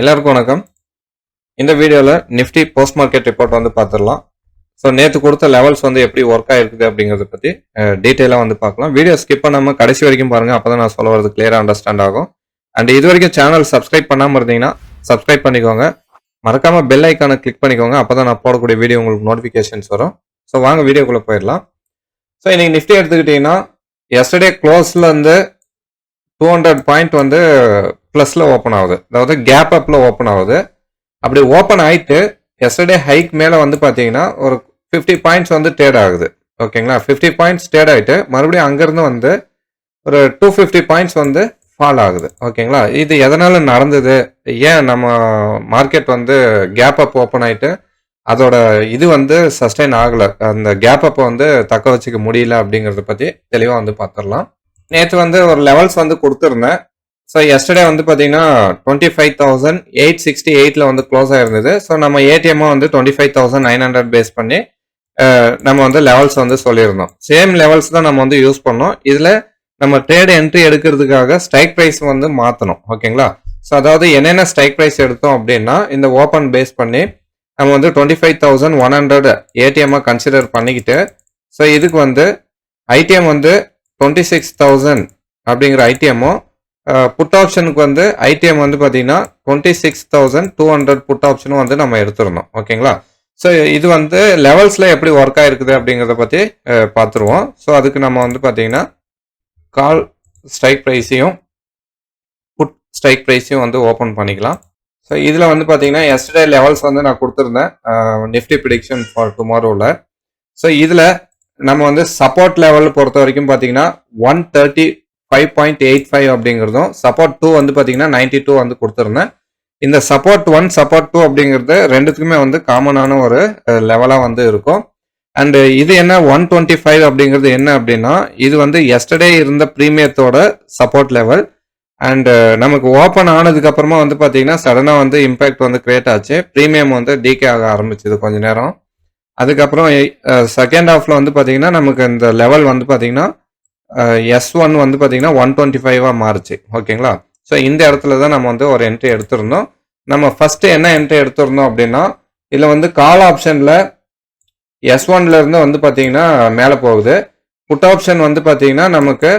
எல்லாருக்கும் வணக்கம். இந்த வீடியோவில் நிஃப்டி போஸ்ட் மார்க்கெட் ரிப்போர்ட் வந்து பார்த்துடலாம் ஸோ நேற்று கொடுத்த லெவல்ஸ் வந்து எப்படி ஒர்க் ஆகிருக்குது அப்படிங்கிறத பற்றி டீட்டெயிலாக வந்து பார்க்கலாம் வீடியோ ஸ்கிப் பண்ணாமல் கடைசி வரைக்கும் பாருங்கள் அப்போ தான் நான் சொல்ல வரது கிளியராக அண்டர்ஸ்டாண்ட் ஆகும். அண்ட் இது வரைக்கும் சேனல் சப்ஸ்கிரைப் பண்ணாமல் இருந்தீங்கன்னா சப்ஸ்கிரைப் பண்ணிக்கோங்க. மறக்காமல் பெல் ஐக்கானை கிளிக் பண்ணிக்கோங்க அப்போ தான் நான் போடக்கூடிய வீடியோ உங்களுக்கு நோட்டிஃபிகேஷன்ஸ் வரும். ஸோ வாங்க வீடியோக்குள்ளே போயிடலாம். ஸோ இன்றைக்கி நிஃப்டி எடுத்துக்கிட்டிங்கன்னா எஸ்டர்டே க்ளோஸில் இருந்து டூ ஹண்ட்ரட் பாயிண்ட் வந்து ப்ளஸில் ஓப்பன் ஆகுது. அதாவது கேப் அப்பில் ஓப்பன் ஆகுது. அப்படி ஓப்பன் ஆயிட்டு எஸ்டர்டே ஹைக் மேலே வந்து பார்த்தீங்கன்னா ஒரு ஃபிஃப்டி பாயிண்ட்ஸ் வந்து ட்ரேட் ஆகுது. ஓகேங்களா ஃபிஃப்டி பாயிண்ட்ஸ் ட்ரேட் ஆகிட்டு மறுபடியும் அங்கேருந்து வந்து ஒரு டூ ஃபிஃப்டி பாயிண்ட்ஸ் வந்து ஃபால் ஆகுது. ஓகேங்களா இது எதனால நடந்தது? ஏன் நம்ம மார்க்கெட் வந்து கேப் அப் ஓப்பன் ஆயிட்டு அதோட இது வந்து சஸ்டைன் ஆகலை? அந்த கேப் அப்பை வந்து தக்க வச்சுக்க முடியல அப்படிங்கிறத பற்றி தெளிவாக வந்து பார்த்துடலாம் நேற்று வந்து ஒரு லெவல்ஸ் வந்து கொடுத்துருந்தேன். ஸோ எஸ்டர்டே வந்து பார்த்தீங்கன்னா twenty five thousand eight sixty எயிட்டில் வந்து க்ளோஸ் ஆயிருந்தது. ஸோ நம்ம ஏடிஎம்மாக வந்து twenty five thousand nine hundred base பண்ணி நம்ம வந்து லெவல்ஸ் வந்து சொல்லியிருந்தோம். சேம் லெவல்ஸ் தான் நம்ம வந்து யூஸ் பண்ணோம். இதில் நம்ம ட்ரேட் என்ட்ரி எடுக்கிறதுக்காக ஸ்ட்ரைக் ப்ரைஸ் வந்து மாற்றணும் ஓகேங்களா ஸோ அதாவது என்னென்ன ஸ்ட்ரைக் ப்ரைஸ் எடுத்தோம் அப்படின்னா இந்த ஓப்பன் பேஸ் பண்ணி நம்ம வந்து twenty five thousand one hundred ஏடிஎம்மாக consider பண்ணிக்கிட்டு ஸோ இதுக்கு வந்து ஐடிஎம் வந்து டுவெண்ட்டி சிக்ஸ் தௌசண்ட் அப்படிங்கிற ஐடிஎம்மும் புட் ஆப்ஷனுக்கு வந்து ஐடிஎம் வந்து பார்த்தீங்கன்னா twenty six thousand two hundred put ஆப்ஷனும் வந்து நம்ம எடுத்துருந்தோம் ஓகேங்களா? ஸோ இது வந்து லெவல்ஸில் எப்படி ஒர்க் ஆகிருக்குது அப்படிங்கிறத பற்றி பார்த்துருவோம் ஸோ அதுக்கு நம்ம வந்து பார்த்தீங்கன்னா கால் ஸ்ட்ரைக் ப்ரைஸையும் புட் ஸ்ட்ரைக் ப்ரைஸையும் வந்து ஓப்பன் பண்ணிக்கலாம். ஸோ இதில் வந்து பார்த்தீங்கன்னா எஸ்டர்டே லெவல்ஸ் வந்து நான் கொடுத்துருந்தேன். நிஃப்டி ப்ரிடிக்ஷன் ஃபார் டுமாரோவில் ஸோ இதில் நம்ம வந்து சப்போர்ட் லெவல் பொறுத்த வரைக்கும் பார்த்தீங்கன்னா one thirty five point eight five அப்படிங்கிறதும் சப்போர்ட் டூ வந்து பார்த்தீங்கன்னா நைன்டி டூ வந்து கொடுத்துருந்தேன். இந்த சப்போர்ட் ஒன் சப்போர்ட் டூ அப்படிங்கிறது ரெண்டுத்துக்குமே வந்து காமனான ஒரு லெவலாக வந்து இருக்கும். அண்ட் இது என்ன ஒன் டுவெண்ட்டி ஃபைவ் அப்படிங்கிறது என்ன அப்படின்னா இது வந்து எஸ்டர்டே இருந்த ப்ரீமியத்தோட சப்போர்ட் லெவல் அண்ட் நமக்கு ஓப்பன் ஆனதுக்கப்புறமா வந்து பார்த்தீங்கன்னா சடனாக வந்து இம்பேக்ட் வந்து கிரியேட் ஆச்சு. ப்ரீமியம் வந்து டிகே ஆக ஆரம்பிச்சது கொஞ்ச நேரம். அதுக்கப்புறம் செகண்ட் ஹாஃபில் வந்து பார்த்தீங்கன்னா நமக்கு இந்த லெவல் வந்து பார்த்தீங்கன்னா எஸ் ஒன் வந்து பார்த்தீங்கன்னா ஒன் டுவெண்ட்டி ஃபைவாக மாறுச்சு. ஓகேங்களா? ஸோ இந்த இடத்துல தான் நம்ம வந்து ஒரு என்ட்ரி எடுத்திருந்தோம். நம்ம ஃபஸ்ட்டு என்ன என்ட்ரி எடுத்திருந்தோம் அப்படின்னா இதில் வந்து கால் ஆப்ஷனில் எஸ் ஒன்லேருந்து வந்து பார்த்தீங்கன்னா மேலே போகுது. புட் ஆப்ஷன் வந்து பார்த்தீங்கன்னா நமக்கு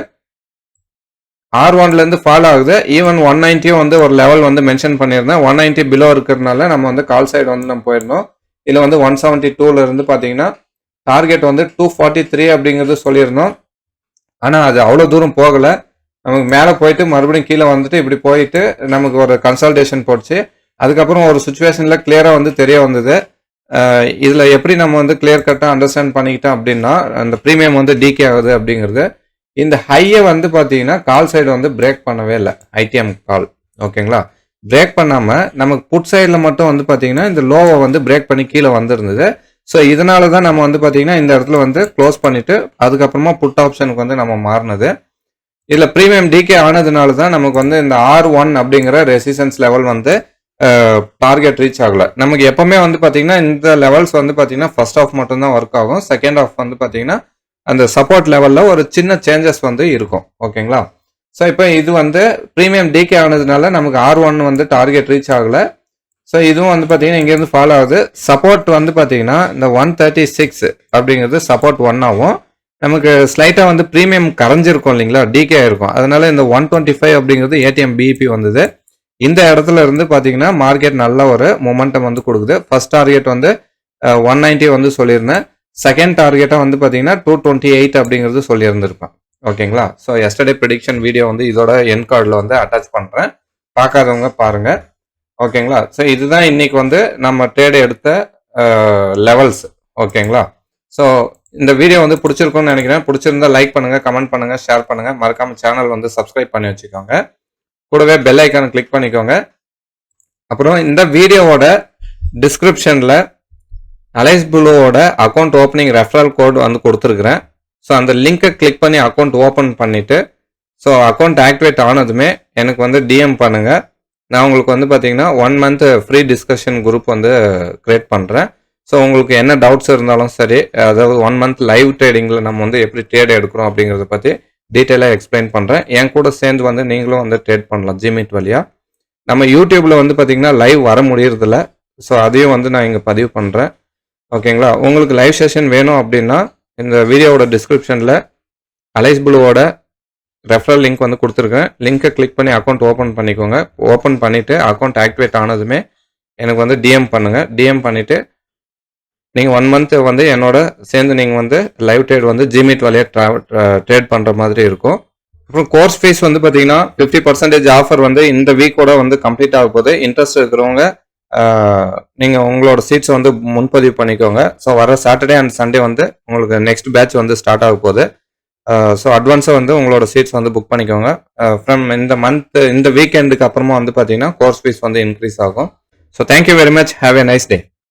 ஆர் ஒன்லேருந்து ஃபால் ஆகுது. ஈவன் ஒன் நைன்ட்டியும் வந்து ஒரு லெவல் வந்து மென்ஷன் பண்ணியிருந்தேன். ஒன் நைன்ட்டி பிலோ இருக்கிறதுனால நம்ம வந்து கால் சைடு வந்து நம்ம போயிருந்தோம் இதில் வந்து ஒன் செவன்ட்டி டூவில் இருந்து பார்த்தீங்கன்னா டார்கெட் வந்து டூ ஃபார்ட்டி த்ரீ அப்படிங்கிறது சொல்லியிருந்தோம். ஆனால் அது அவ்வளோ தூரம் போகலை. நமக்கு மேலே போயிட்டு மறுபடியும் கீழே வந்துட்டு இப்படி போயிட்டு நமக்கு ஒரு கன்சல்டேஷன் போச்சு அதுக்கப்புறம் ஒரு சுச்சுவேஷனில் கிளியராக வந்து தெரிய வந்தது. இதில் எப்படி நம்ம வந்து கிளியர் கட்டாக அண்டர்ஸ்டாண்ட் பண்ணிக்கிட்டோம் அப்படின்னா அந்த ப்ரீமியம் வந்து டிகே ஆகுது அப்படிங்கிறது. இந்த ஹையை வந்து பார்த்தீங்கன்னா கால் சைடு வந்து பிரேக் பண்ணவே இல்லை. ஐடிஎம் கால் ஓகேங்களா? பிரேக் பண்ணாமல் நமக்கு புட் சைடில் மட்டும் வந்து பார்த்தீங்கன்னா இந்த லோவை வந்து பிரேக் பண்ணி கீழே வந்திருந்தது. ஸோ இதனால தான் நம்ம வந்து பார்த்தீங்கன்னா இந்த இடத்துல வந்து க்ளோஸ் பண்ணிட்டு அதுக்கப்புறமா புட் ஆப்ஷனுக்கு வந்து நம்ம மாறினது. இதில் ப்ரீமியம் டிகே ஆனதுனால தான் நமக்கு வந்து இந்த ஆர் ஒன் அப்படிங்கிற ரெசிஸ்டன்ஸ் லெவல் வந்து டார்கெட் ரீச் ஆகலை. நமக்கு எப்போவுமே வந்து பார்த்தீங்கன்னா இந்த லெவல்ஸ் வந்து பார்த்தீங்கன்னா ஃபர்ஸ்ட் ஆஃப் மட்டும்தான் ஒர்க் ஆகும். செகண்ட் ஆஃப் வந்து பார்த்தீங்கன்னா அந்த சப்போர்ட் லெவலில் ஒரு சின்ன சேஞ்சஸ் வந்து இருக்கும். ஓகேங்களா? ஸோ இப்போ இது வந்து ப்ரீமியம் டிகே ஆனதுனால நமக்கு ஆர் ஒன் வந்து டார்கெட் ரீச் ஆகலை. ஸோ இதுவும் வந்து பார்த்தீங்கன்னா இங்கேருந்து ஃபாலோ ஆகுது. சப்போர்ட் வந்து பார்த்தீங்கன்னா இந்த ஒன் தேர்ட்டி சிக்ஸ் அப்படிங்கிறது சப்போர்ட் ஒன் ஆகும். நமக்கு ஸ்லைட்டாக வந்து ப்ரீமியம் கரைஞ்சிருக்கும் இல்லைங்களா? டிகே ஆயிருக்கும். அதனால இந்த ஒன் டுவெண்ட்டி ஃபைவ் அப்படிங்கிறது ஏடிஎம் பிஇபி வந்தது. இந்த இடத்துல இருந்து பார்த்தீங்கன்னா மார்க்கெட் நல்ல ஒரு மொமெண்டம் வந்து கொடுக்குது. ஃபர்ஸ்ட் டார்கெட் வந்து ஒன் நைன்ட்டி வந்து சொல்லியிருந்தேன். செகண்ட் டார்கெட்டாக வந்து பார்த்தீங்கன்னா டூ டுவெண்ட்டி எயிட் அப்படிங்கிறது சொல்லியிருந்திருப்பேன். ஓகேங்களா? ஸோ எஸ்டர்டே ப்ரிடிக்ஷன் வீடியோ வந்து இதோட என் கார்டில் வந்து அட்டாச் பண்ணுறேன் பார்க்காதவங்க பாருங்கள் ஓகேங்களா? ஸோ இதுதான் இன்னைக்கு வந்து நம்ம ட்ரேடு எடுத்த லெவல்ஸ் ஓகேங்களா? ஸோ இந்த வீடியோ வந்து பிடிச்சிருக்கும்னு நினைக்கிறேன். பிடிச்சிருந்தா லைக் பண்ணுங்க கமெண்ட் பண்ணுங்க ஷேர் பண்ணுங்க. மறக்காம சேனல் வந்து சப்ஸ்கிரைப் பண்ணி வச்சுக்கோங்க. கூடவே பெல் ஐக்கானை கிளிக் பண்ணிக்கோங்க. அப்புறம் இந்த வீடியோவோட டிஸ்கிரிப்ஷனில் அலைஸ் ப்ளூவோட அக்கௌண்ட் ஓப்பனிங் ரெஃபரல் கோட் வந்து கொடுத்துருக்குறேன். ஸோ அந்த லிங்கை கிளிக் பண்ணி அக்கௌண்ட் ஓப்பன் பண்ணிவிட்டு ஸோ அக்கௌண்ட் ஆக்டிவேட் ஆனதுமே எனக்கு வந்து டிஎம் பண்ணுங்கள் நான் உங்களுக்கு வந்து பார்த்தீங்கன்னா one month free discussion group வந்து க்ரியேட் பண்ணுறேன் ஸோ உங்களுக்கு என்ன டவுட்ஸ் இருந்தாலும் சரி அதாவது ஒன் மந்த் லைவ் ட்ரேடிங்கில் நம்ம வந்து எப்படி ட்ரேட் எடுக்கிறோம் அப்படிங்கிறத பற்றி டீட்டெயிலாக எக்ஸ்பிளைன் பண்ணுறேன் என் கூட சேர்ந்து வந்து நீங்களும் வந்து ட்ரேட் பண்ணலாம் ஜிமிட் வழியாக நம்ம யூடியூப்பில் வந்து பார்த்தீங்கன்னா லைவ் வர முடியறதில்ல. ஸோ அதையும் வந்து நான் இங்கே பதிவு பண்ணுறேன் ஓகேங்களா உங்களுக்கு லைவ் செஷன் வேணும் அப்படின்னா இந்த வீடியோவோட டிஸ்கிரிப்ஷனில் அலைஸ் ப்ளூவோட ரெஃபரல் லிங்க் வந்து கொடுத்துருக்கேன். லிங்க்கை கிளிக் பண்ணி அக்கௌண்ட் ஓப்பன் பண்ணிக்கோங்க. ஓப்பன் பண்ணிவிட்டு அக்கௌண்ட் ஆக்டிவேட் ஆனதுமே எனக்கு வந்து டிஎம் பண்ணுங்கள் டிஎம் பண்ணிவிட்டு நீங்கள் ஒன் மந்த் வந்து என்னோட சேர்ந்து நீங்கள் வந்து லைவ் ட்ரேட் வந்து ஜிமிட் வழியாக ட்ராவல் ட்ரேட் பண்ணுற மாதிரி இருக்கும். அப்புறம் கோர்ஸ் ஃபீஸ் வந்து பார்த்தீங்கன்னா ஃபிஃப்டி பர்சன்டேஜ் ஆஃபர் வந்து இந்த வீக்கோட வந்து கம்ப்ளீட் ஆக போகுது. இன்ட்ரெஸ்ட் இருக்கிறவங்க நீங்கள் உங்களோட சீட்ஸ் வந்து முன்பதிவு பண்ணிக்கோங்க. ஸோ வர சாட்டர்டே அண்ட் சண்டே வந்து உங்களுக்கு நெக்ஸ்ட் பேட்ச் வந்து ஸ்டார்ட் ஆக போகுது. ஸோ அட்வான்ஸாக வந்து உங்களோட சீட்ஸ் வந்து புக் பண்ணிக்கோங்க. ஃப்ரம் இந்த மந்த் இந்த வீக்கெண்டுக்கு அப்புறமா வந்து பார்த்தீங்கன்னா கோர்ஸ் ஃபீஸ் வந்து இன்க்ரீஸ் ஆகும். So thank you very much have a nice day